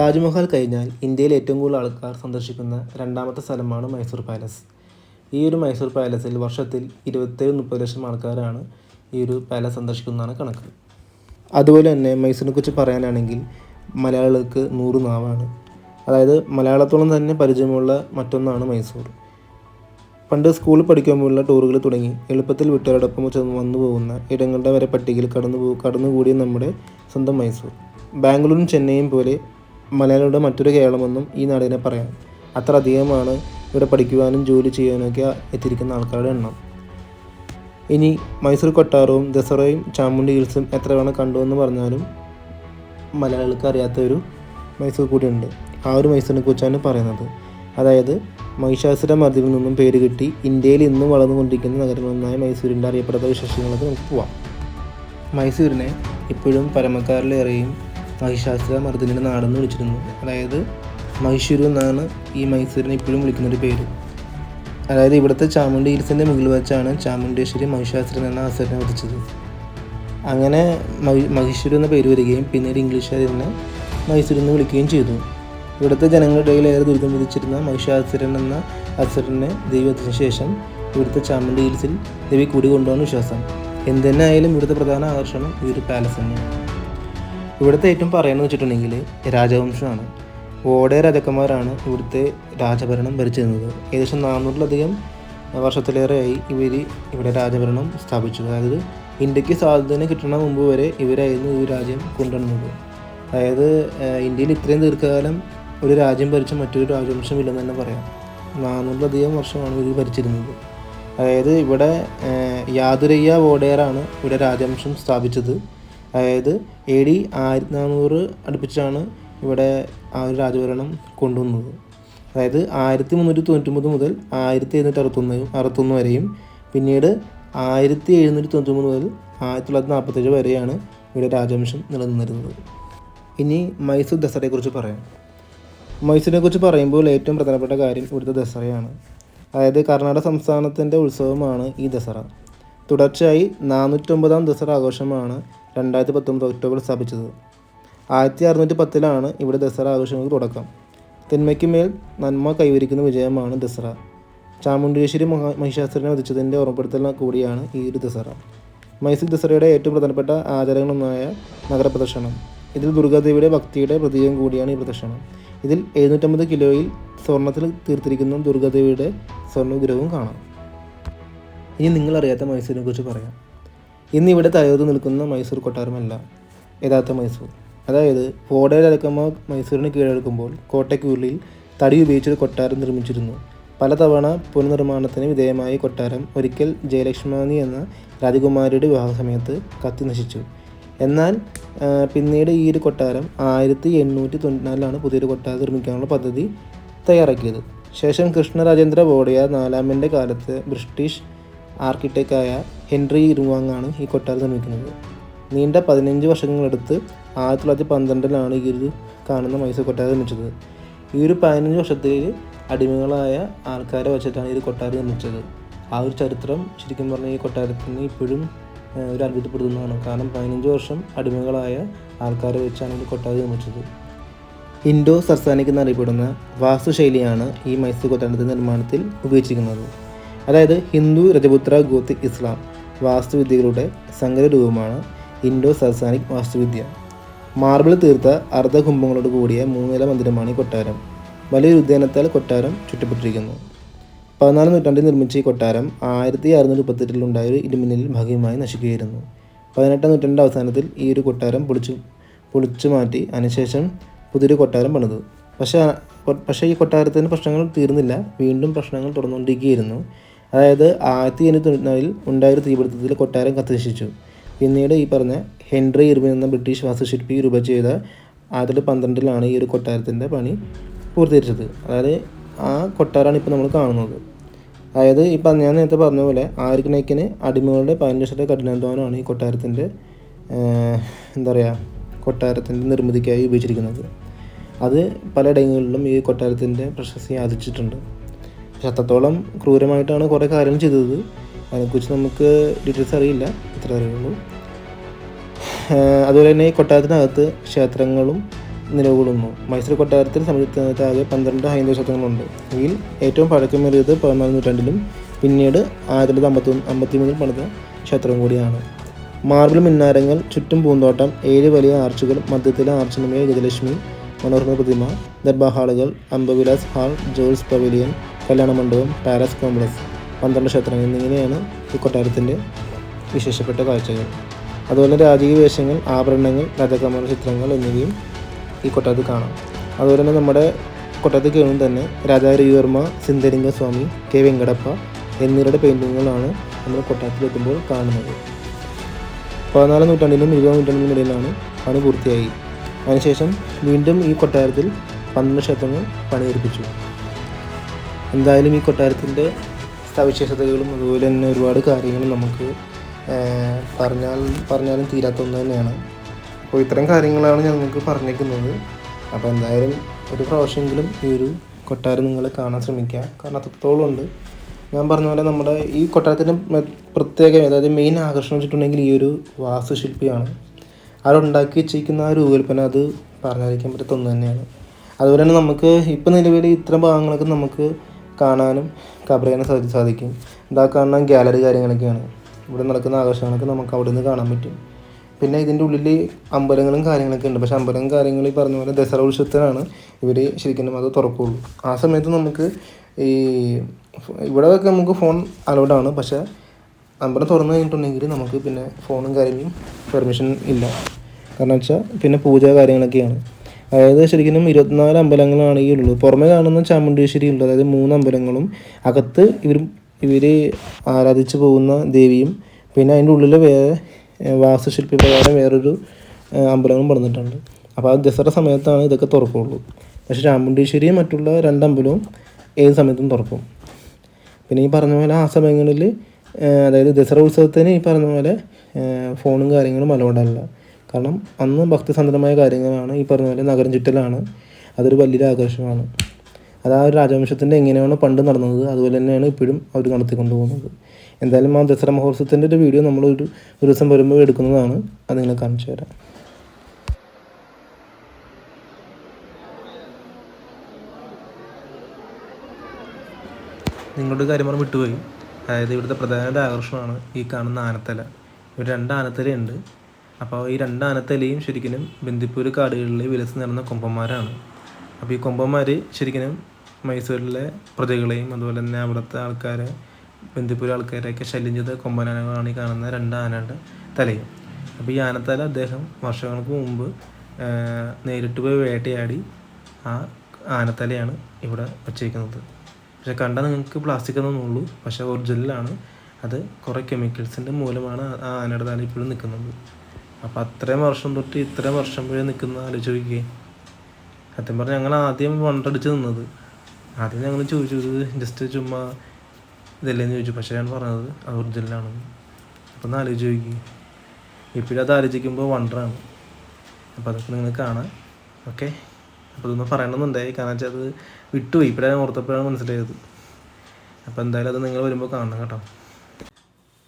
താജ്മഹൽ കഴിഞ്ഞാൽ ഇന്ത്യയിൽ ഏറ്റവും കൂടുതൽ ആൾക്കാർ സന്ദർശിക്കുന്ന രണ്ടാമത്തെ സ്ഥലമാണ് മൈസൂർ പാലസ്. ഈ ഒരു മൈസൂർ പാലസിൽ വർഷത്തിൽ ഇരുപത്തേഴ് മുപ്പത് ലക്ഷം ആൾക്കാരാണ് ഈ ഒരു പാലസ് സന്ദർശിക്കുന്നതാണ് കണക്ക്. അതുപോലെ തന്നെ മൈസൂരിനെ കുറിച്ച് പറയാനാണെങ്കിൽ മലയാളികൾക്ക് നൂറ് നാവാണ്. അതായത് മലയാളത്തോളം തന്നെ പരിചയമുള്ള മറ്റൊന്നാണ് മൈസൂർ. പണ്ട് സ്കൂളിൽ പഠിക്കുമ്പോഴുള്ള ടൂറുകൾ തുടങ്ങി എളുപ്പത്തിൽ വീട്ടുകാരോടൊപ്പം ചെന്ന് വന്നു പോകുന്ന ഇടങ്ങളുടെ വരെ പട്ടികയിൽ കടന്നു കടന്നുകൂടിയ നമ്മുടെ സ്വന്തം മൈസൂർ. ബാംഗ്ലൂരും ചെന്നൈയും പോലെ മലയാളിയുടെ മറ്റൊരു കേരളമെന്നും ഈ നാടിനെ പറയാം. അത്ര അധികമാണ് ഇവിടെ പഠിക്കുവാനും ജോലി ചെയ്യാനൊക്കെ എത്തിയിരിക്കുന്ന ആൾക്കാരുടെ എണ്ണം. ഇനി മൈസൂർ കൊട്ടാരവും ദസറയും ചാമുണ്ടി ഹിൽസും എത്ര തവണ കണ്ടു എന്ന് പറഞ്ഞാലും മലയാളികൾക്ക് അറിയാത്ത ഒരു മൈസൂർ കൂടിയുണ്ട്. ആ ഒരു മൈസൂരിനെ കുറിച്ചാണ് പറയുന്നത്. അതായത് മഹിഷാസുര മതിൽ നിന്നും പേര് കിട്ടി ഇന്ത്യയിൽ ഇന്നും വളർന്നുകൊണ്ടിരിക്കുന്ന നഗരങ്ങളൊന്നായ മൈസൂരിന്റെ അറിയപ്പെടാത്ത വിശേഷങ്ങളൊക്കെ നമുക്ക് പോവാം. മൈസൂരിനെ ഇപ്പോഴും പരമക്കാരിലേറെയും മഹിഷാസുര മർദ്ദിനിയുടെ നാടെന്ന് വിളിച്ചിരുന്നു. അതായത് മൈസൂരു എന്നാണ് ഈ മൈസൂരിനെ ഇപ്പോഴും വിളിക്കുന്നൊരു പേര്. അതായത് ഇവിടുത്തെ ചാമുണ്ടി ഹിൽസിന്റെ മുകളിൽ വെച്ചാണ് ചാമുണ്ടേശ്വരി മഹിഷാസുരൻ എന്ന അസുരനെ വധിച്ചത്. അങ്ങനെ മഹി മഹിഷൂർ എന്ന പേര് വരികയും പിന്നീട് ഇംഗ്ലീഷുകാർ തന്നെ മൈസൂർ എന്ന് വിളിക്കുകയും ചെയ്തു. ഇവിടുത്തെ ജനങ്ങളുടെ ഇടയിൽ ഏറെ ദുരിതം വിധിച്ചിരുന്ന മഹിഷാസുരൻ എന്ന അസുരനെ ദേവി വധിച്ച ശേഷം ഇവിടുത്തെ ചാമുണ്ടി ദേവി കൂടി കൊണ്ടുപോകാൻ വിശ്വാസം. എന്തു തന്നെ ആയാലും ഇവിടുത്തെ പ്രധാന ആകർഷണം ഈ ഒരു പാലസ് തന്നെയാണ്. ഇവിടുത്തെ ഏറ്റവും പറയുന്നത് വെച്ചിട്ടുണ്ടെങ്കിൽ രാജവംശമാണ്. ഓടെ രാജാക്കന്മാരാണ് ഇവിടുത്തെ രാജഭരണം ഭരിച്ചിരുന്നത്. ഏകദേശം നാനൂറിലധികം വർഷത്തിലേറെയായി ഇവർ ഇവിടെ രാജഭരണം സ്ഥാപിച്ചു. അതായത് ഇന്ത്യയ്ക്ക് സ്വാതന്ത്ര്യം കിട്ടണ മുമ്പ് വരെ ഇവരായിരുന്നു ഈ രാജ്യം കൊണ്ടുവന്നത്. അതായത് ഇന്ത്യയിൽ ഇത്രയും ദീർഘകാലം ഒരു രാജ്യം ഭരിച്ച മറ്റൊരു രാജവംശം ഇല്ലെന്ന് തന്നെ പറയാം. നാനൂറിലധികം വർഷമാണ് ഇവർ ഭരിച്ചിരുന്നത്. അതായത് ഇവിടെ യാതുരയ്യ വോഡേറാണ് ഇവിടെ രാജവംശം സ്ഥാപിച്ചത്. അതായത് എ ഡി ആയിരത്തി നാനൂറ് അടുപ്പിച്ചാണ് ഇവിടെ ആ ഒരു രാജഭരണം കൊണ്ടുവന്നത്. അതായത് ആയിരത്തി മുന്നൂറ്റി തൊണ്ണൂറ്റൊമ്പത് മുതൽ ആയിരത്തി എഴുന്നൂറ്റി അറുപത്തൊന്ന് അറുപത്തൊന്ന് വരെയും പിന്നീട് ആയിരത്തി എഴുന്നൂറ്റി തൊണ്ണൂറ്റൊമ്പത് മുതൽ ആയിരത്തി തൊള്ളായിരത്തി നാൽപ്പത്തേഴ് വരെയാണ് ഇവിടെ രാജവംശം നിലനിന്നിരുന്നത്. ഇനി മൈസൂർ ദസറയെക്കുറിച്ച് പറയാം. മൈസൂരിനെ കുറിച്ച് പറയുമ്പോൾ ഏറ്റവും പ്രധാനപ്പെട്ട കാര്യം ഇവിടുത്തെ ദസറയാണ്. അതായത് കർണാടക സംസ്ഥാനത്തിന്റെ ഉത്സവമാണ് ഈ ദസറ. തുടർച്ചയായി നാനൂറ്റൊമ്പതാം ദസറ ആഘോഷമാണ് രണ്ടായിരത്തി പത്തൊമ്പത് ഒക്ടോബറിൽ സ്ഥാപിച്ചത്. ആയിരത്തി അറുന്നൂറ്റി പത്തിലാണ് ഇവിടെ ദസറ ആഘോഷങ്ങൾക്ക് തുടക്കം. തിന്മയ്ക്ക് മേൽ നന്മ കൈവരിക്കുന്ന വിജയമാണ് ദസറ. ചാമുണ്ടേശ്വരി മഹാ മഹിഷാസുരനെ വധിച്ചതിന്റെ ഓർമ്മപ്പെടുത്തൽ കൂടിയാണ് ഈ ഒരു ദസറ. മൈസൂർ ദസറയുടെ ഏറ്റവും പ്രധാനപ്പെട്ട ആചാരങ്ങളൊന്നായ നഗരപ്രദർശനം. ഇതിൽ ദുർഗാദേവിയുടെ ഭക്തിയുടെ പ്രതീകം കൂടിയാണ് ഈ പ്രദക്ഷിണം ഇതിൽ എഴുന്നൂറ്റമ്പത് കിലോയിൽ സ്വർണത്തിൽ തീർത്തിരിക്കുന്ന ദുർഗാദേവിയുടെ സ്വർണ വിഗ്രഹവും കാണാം. ഇനി നിങ്ങളറിയാത്ത മൈസൂരിനെ കുറിച്ച് പറയാം. ഇന്ന് ഇവിടെ തലയോത്ത് നിൽക്കുന്ന മൈസൂർ കൊട്ടാരമല്ല യഥാർത്ഥ മൈസൂർ. അതായത് ഫോഡേ രാജാക്കന്മാർ മൈസൂരിന് കീഴടക്കുമ്പോൾ കോട്ടയ്ക്കുള്ളിൽ തടി ഉപയോഗിച്ചൊരു കൊട്ടാരം നിർമ്മിച്ചിരുന്നു. പലതവണ പുനർനിർമ്മാണത്തിന് വിധേയമായ കൊട്ടാരം ഒരിക്കൽ ജയലക്ഷ്മി എന്ന രാജകുമാരിയുടെ വിവാഹ സമയത്ത് കത്തി നശിച്ചു. എന്നാൽ പിന്നീട് ഈ ഒരു കൊട്ടാരം ആയിരത്തി എണ്ണൂറ്റി തൊണ്ണൂറ്റിനാലിലാണ് പുതിയൊരു കൊട്ടാരം നിർമ്മിക്കാനുള്ള പദ്ധതി തയ്യാറാക്കിയത്. ശേഷം കൃഷ്ണരാജേന്ദ്ര വോഡയാർ നാലാമന്റെ കാലത്ത് ബ്രിട്ടീഷ് ആർക്കിടെക്റ്റായ ഹെൻറി ഇരുവാങ്ങാണ് ഈ കൊട്ടാരം നിർമ്മിക്കുന്നത്. നീണ്ട പതിനഞ്ച് വർഷങ്ങളെടുത്ത് ആയിരത്തി തൊള്ളായിരത്തി പന്ത്രണ്ടിലാണ് ഈ ഒരു കാണുന്ന മൈസൂർ കൊട്ടാരം നിർമ്മിച്ചത്. ഈ ഒരു പതിനഞ്ച് വർഷത്തിൽ അടിമകളായ ആൾക്കാരെ വെച്ചിട്ടാണ് ഈ ഒരു കൊട്ടാരം നിർമ്മിച്ചത്. ആ ഒരു ചരിത്രം ശരിക്കും പറഞ്ഞാൽ ഈ കൊട്ടാരത്തിന് ഇപ്പോഴും ഒരു അത്ഭുതപ്പെടുത്തുന്നതാണ്. കാരണം പതിനഞ്ച് വർഷം അടിമകളായ ആൾക്കാരെ വെച്ചാണ് ഈ കൊട്ടാരം നിർമ്മിച്ചത്. ഇൻഡോ സർസാനിക് എന്നറിയപ്പെടുന്ന വാസ്തുശൈലിയാണ് ഈ മൈസൂർ കൊട്ടാരത്തിന്റെ നിർമ്മാണത്തിൽ ഉപയോഗിച്ചിരിക്കുന്നത്. അതായത് ഹിന്ദു രജപുത്ര ഗോത്തിക് ഇസ്ലാം. വാസ്തുവിദ്യകളുടെ സങ്കരരൂപമാണ് ഇൻഡോ സർസാനിക് വാസ്തുവിദ്യ. മാർബിൾ തീർത്ത അർദ്ധകുംഭങ്ങളോട് കൂടിയ മൂന്നില മന്ദിരമാണ് ഈ കൊട്ടാരം. വലിയൊരു ഉദ്യാനത്താൽ കൊട്ടാരം ചുറ്റപ്പെട്ടിരിക്കുന്നു. പതിനാല് നൂറ്റാണ്ടിൽ നിർമ്മിച്ച ഈ കൊട്ടാരം ആയിരത്തി അറുന്നൂറ്റി മുപ്പത്തെട്ടിലുണ്ടായ ഒരു ഇടിമിന്നലിൽ ഭാഗികമായി നശിക്കുകയായിരുന്നു. പതിനെട്ടാം നൂറ്റാണ്ടിന്റെ അവസാനത്തിൽ ഈ ഒരു കൊട്ടാരം പൊളിച്ചു പൊളിച്ചു മാറ്റി അതിനുശേഷം പുതിയൊരു കൊട്ടാരം പണിതു. പക്ഷേ പക്ഷേ ഈ കൊട്ടാരത്തിന് പ്രശ്നങ്ങൾ തീർന്നില്ല. വീണ്ടും പ്രശ്നങ്ങൾ തുടർന്നുകൊണ്ടിരിക്കുകയായിരുന്നു. അതായത് ആയിരത്തി എണ്ണൂറ്റി തൊണ്ണൂറ്റിനാലിൽ ഉണ്ടായൊരു തീപിടുത്തത്തിൽ കൊട്ടാരം കത്തിനശിച്ചു. പിന്നീട് ഈ പറഞ്ഞ ഹെൻറി ഇർവിൻ എന്ന ബ്രിട്ടീഷ് വാസ്തുശില്പി രൂപ ചെയ്ത ആയിരത്തി പന്ത്രണ്ടിലാണ് ഈ ഒരു കൊട്ടാരത്തിന്റെ പണി പൂർത്തീകരിച്ചത്. അതായത് ആ കൊട്ടാരമാണ് ഇപ്പോൾ നമ്മൾ കാണുന്നത്. അതായത് ഇപ്പം ഞാൻ നേരത്തെ പറഞ്ഞ പോലെ ആയിരക്കണക്കിന് അടിമകളുടെ പതിനഞ്ച് വർഷത്തെ കഠിനാധ്വാനമാണ് ഈ കൊട്ടാരത്തിന്റെ എന്താ പറയുക കൊട്ടാരത്തിന്റെ നിർമ്മിതിക്കായി ഉപയോഗിച്ചിരിക്കുന്നത്. അത് പല പലയിടങ്ങളിലും ഈ കൊട്ടാരത്തിന്റെ പ്രശസ്തി ആർജിച്ചിട്ടുണ്ട്. പക്ഷെ അത്രത്തോളം ക്രൂരമായിട്ടാണ് കുറേ കാര്യങ്ങൾ ചെയ്തത്. അതിനെക്കുറിച്ച് നമുക്ക് ഡീറ്റെയിൽസ് അറിയില്ല. ഇത്ര അറിയുള്ളൂ. അതുപോലെ തന്നെ കൊട്ടാരത്തിനകത്ത് ക്ഷേത്രങ്ങളും നിലകൊള്ളുന്നു മൈസൂർ കൊട്ടാരത്തിൽ സംയുക്തത്താകെ പന്ത്രണ്ട് ഹൈന്ദവ ക്ഷേത്രങ്ങളുണ്ട്. ഇതിൽ ഏറ്റവും പഴക്കമേറിയത് പതിനാല് നൂറ്റാണ്ടിലും പിന്നീട് ആയിരത്തി തൊള്ളായിരത്തി അമ്പത്തി അമ്പത്തി മൂന്നിൽ പണിത ക്ഷേത്രം കൂടിയാണ്. മാർബിൾ മിന്നാരങ്ങൾ ചുറ്റും പൂന്തോട്ടം ഏഴ് വലിയ ആർച്ചുകൾ മധ്യത്തിലെ ആർച്ചനമയ ഗജലക്ഷ്മി മനോഹര പ്രതിമ ദർബാ ഹാളുകൾ അംബവിലാസ് ഹാൾ ജോൾസ് പവലിയൻ കല്യാണ മണ്ഡപം പാലസ് കോംപ്ലക്സ് പന്ത്രണ്ട് ക്ഷേത്രങ്ങൾ എന്നിങ്ങനെയാണ് ഈ കൊട്ടാരത്തിന്റെ വിശേഷപ്പെട്ട കാഴ്ചകൾ. അതുപോലെ രാജകീയ വേഷങ്ങൾ ആഭരണങ്ങൾ രാജകുമാര ചിത്രങ്ങൾ എന്നിവയും ഈ കൊട്ടാരത്തിൽ കാണാം. അതുപോലെ തന്നെ നമ്മുടെ കൊട്ടാരത്തിൽ കയറുമ്പോൾ തന്നെ രാജാ രവിവർമ്മ സിന്ധലിംഗ സ്വാമി കെ വെങ്കടപ്പ എന്നിവരുടെ പെയിന്റിങ്ങുകളാണ് നമ്മൾ കൊട്ടാരത്തിൽ എത്തുമ്പോൾ കാണുന്നത്. പതിനാലാം നൂറ്റാണ്ടിനും ഇരുപതാം നൂറ്റാണ്ടിനും ഇടയിലാണ് പണി പൂർത്തിയായി. അതിനുശേഷം വീണ്ടും ഈ കൊട്ടാരത്തിൽ പന്ത്രണ്ട് ക്ഷേത്രങ്ങൾ പണിയെടുപ്പിച്ചു എന്തായാലും ഈ കൊട്ടാരത്തിന്റെ സവിശേഷതകളും അതുപോലെ തന്നെ ഒരുപാട് കാര്യങ്ങളും നമുക്ക് പറഞ്ഞാൽ പറഞ്ഞാലും തീരാത്ത ഒന്ന് തന്നെയാണ്. അപ്പോൾ ഇത്തരം കാര്യങ്ങളാണ് ഞങ്ങൾക്ക് പറഞ്ഞേക്കുന്നത്. അപ്പോൾ എന്തായാലും ഒരു പ്രാവശ്യമെങ്കിലും ഈ ഒരു കൊട്ടാരം നിങ്ങൾ കാണാൻ ശ്രമിക്കുക കാരണം അത്രത്തോളം ഉണ്ട്. ഞാൻ പറഞ്ഞ പോലെ നമ്മുടെ ഈ കൊട്ടാരത്തിന്റെ പ്രത്യേക അതായത് മെയിൻ ആകർഷണം വെച്ചിട്ടുണ്ടെങ്കിൽ ഈ ഒരു വാസ്തുശില്പിയാണ്. അവരുണ്ടാക്കി വെച്ചിരിക്കുന്ന ആ രൂപകൽപ്പന അത് പറഞ്ഞറിയിക്കാൻ പറ്റാത്ത തന്നെയാണ്. അതുപോലെ തന്നെ നമുക്ക് ഇപ്പം നിലവിൽ ഇത്തരം ഭാഗങ്ങളൊക്കെ നമുക്ക് കാണാനും സാധി- സാധിക്കും. ഇതാ കാണുന്ന ഗാലറി കാര്യങ്ങളൊക്കെയാണ്. ഇവിടെ നടക്കുന്ന ആഘോഷങ്ങളൊക്കെ നമുക്ക് അവിടെ നിന്ന് കാണാൻ പറ്റും. പിന്നെ ഇതിന്റെ ഉള്ളിൽ അമ്പലങ്ങളും കാര്യങ്ങളൊക്കെ ഉണ്ട്. പക്ഷേ അമ്പലം കാര്യങ്ങൾ ഈ പറഞ്ഞ പോലെ ദസറ ഉത്സവത്തിനാണ് ഇവർ ശരിക്കും അത് തുറക്കുള്ളൂ. ആ സമയത്ത് നമുക്ക് ഈ ഇവിടെ ഒക്കെ നമുക്ക് ഫോൺ അലൗഡ് ആണ്. പക്ഷേ അമ്പലം തുറന്നു കഴിഞ്ഞിട്ടുണ്ടെങ്കിൽ നമുക്ക് പിന്നെ ഫോണും കാര്യങ്ങളും പെർമിഷൻ ഇല്ല. കാരണം വെച്ചാൽ പിന്നെ പൂജ കാര്യങ്ങളൊക്കെയാണ്. അതായത് ശരിക്കും ഇരുപത്തിനാല് അമ്പലങ്ങളാണ് ഈ ഉള്ളത്. പുറമെ കാണുന്ന ചാമുണ്ടേശ്വരി ഉണ്ട് അതായത് മൂന്ന് അമ്പലങ്ങളും. അകത്ത് ഇവർ ഇവർ ആരാധിച്ചു പോകുന്ന ദേവിയും പിന്നെ അതിന്റെ ഉള്ളിൽ വേറെ വാസ്തുശില്പി പ്രകാരം വേറൊരു അമ്പലങ്ങളും പണിതിട്ടുണ്ട്. അപ്പോൾ ആ ദസറ സമയത്താണ് ഇതൊക്കെ തുറക്കുള്ളൂ. പക്ഷേ ചാമുണ്ടേശ്വരിയും മറ്റുള്ള രണ്ട് അമ്പലവും ഏത് സമയത്തും തുറക്കും. പിന്നെ ഈ പറഞ്ഞ പോലെ ആ സമയങ്ങളിൽ അതായത് ദസറ ഉത്സവത്തിന് ഈ പറഞ്ഞ പോലെ ഫോണും കാര്യങ്ങളും അലൗഡല്ല. കാരണം അന്ന് ഭക്തിസന്ധരമായ കാര്യങ്ങളാണ് ഈ പറഞ്ഞ പോലെ നഗരം ചുറ്റലാണ്. അതൊരു വലിയൊരു ആകർഷണമാണ് അത് ആ ഒരു രാജവംശത്തിന്റെ എങ്ങനെയാണ് പണ്ട് നടന്നത് അതുപോലെ തന്നെയാണ് ഇപ്പോഴും അവർ നടത്തിക്കൊണ്ട് പോകുന്നത്. എന്തായാലും ആ ദസറ മഹോത്സവത്തിന്റെ ഒരു വീഡിയോ നമ്മൾ ഒരു ദിവസം വരുമ്പോൾ എടുക്കുന്നതാണ്. അത് നിങ്ങളെ കാണിച്ചു തരാം. നിങ്ങളുടെ കാര്യം വിട്ടുപോയി. അതായത് ഇവിടുത്തെ പ്രധാന ആകർഷണമാണ് ഈ കാണുന്ന ആനത്തല. ഇവിടെ രണ്ട് ആനത്തലയുണ്ട്. അപ്പോൾ ഈ രണ്ട് ആനത്തലയും ശരിക്കും ബന്ദിപ്പൂർ കാടുകളിലെ വിലസ് നിറഞ്ഞ കൊമ്പന്മാരാണ്. അപ്പോൾ ഈ കൊമ്പന്മാർ ശരിക്കും മൈസൂരിലെ പ്രജകളെയും അതുപോലെ തന്നെ അവിടുത്തെ ആൾക്കാരെ ബന്ദിപ്പൂർ ആൾക്കാരെയൊക്കെ ശല്യം ചെയ്ത കൊമ്പനാനകളാണ് ഈ കാണുന്ന രണ്ട് ആനയുടെ തലയും. അപ്പോൾ ഈ ആനത്തല അദ്ദേഹം വർഷങ്ങൾക്ക് മുമ്പ് നേരിട്ട് പോയി വേട്ടയാടി ആ ആനത്തലയാണ് ഇവിടെ വച്ചേക്കുന്നത്. പക്ഷെ കണ്ടാൽ നിങ്ങൾക്ക് പ്ലാസ്റ്റിക് എന്നൊന്നുള്ളൂ പക്ഷേ ഒറിജിനലാണ് അത് കുറേ കെമിക്കൽസിന്റെ മൂലമാണ് ആ ആനയുടെ തല ഇപ്പോഴും നിൽക്കുന്നത്. അപ്പോൾ അത്രയും വർഷം തൊട്ട് ഇത്രയും വർഷം പോയി നിൽക്കുന്ന ആലോചിക്കുകയും സത്യം പറഞ്ഞാൽ ഞങ്ങൾ ആദ്യം വണ്ടടിച്ച് നിന്നത്. ആദ്യം ഞങ്ങൾ ചോദിച്ചു ഇത് ജസ്റ്റ് ചുമ്മാ ഇതല്ലേന്ന് ചോദിച്ചു. പക്ഷേ ഞാൻ പറഞ്ഞത് അത് ഒറിജിനലാണ് അപ്പം ആലോചിച്ച് നോക്കി ഇപ്പോഴും അത് ആലോചിക്കുമ്പോൾ വണ്ടറാണ് അപ്പോൾ അതൊക്കെ നിങ്ങൾ കാണാം ഓക്കെ? അപ്പോൾ ഇതൊന്നും പറയണമെന്നുണ്ടായി. കാരണം വെച്ചാൽ അത് വിട്ടുപോയി. ഇപ്പോഴാണ് ഓർത്തപ്പോഴാണ് മനസ്സിലായത്. അപ്പോൾ എന്തായാലും അത് നിങ്ങൾ വരുമ്പോൾ കാണണം കേട്ടോ.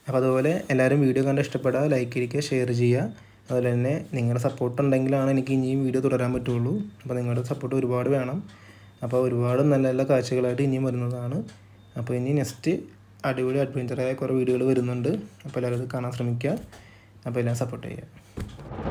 അപ്പോൾ അതുപോലെ എല്ലാവരും വീഡിയോ കണ്ട് ഇഷ്ടപ്പെടുക ലൈക്ക് ഇരിക്കുക ഷെയർ ചെയ്യുക. അതുപോലെ തന്നെ നിങ്ങളുടെ സപ്പോർട്ട് ഉണ്ടെങ്കിലാണ് എനിക്ക് ഇനിയും വീഡിയോ തുടരാൻ പറ്റുള്ളൂ. അപ്പോൾ നിങ്ങളുടെ സപ്പോർട്ട് ഒരുപാട് വേണം. അപ്പോൾ ഒരുപാട് നല്ല നല്ല കാഴ്ചകളായിട്ട് ഇനിയും വരുന്നതാണ്. അപ്പോൾ ഇനി നെക്സ്റ്റ് അടിപൊളി അഡ്വഞ്ചറായ കുറേ വീഡിയോകൾ വരുന്നുണ്ട്. അപ്പോൾ എല്ലാവരും കാണാൻ ശ്രമിക്കുക. അപ്പോൾ എല്ലാം സപ്പോർട്ട് ചെയ്യുക.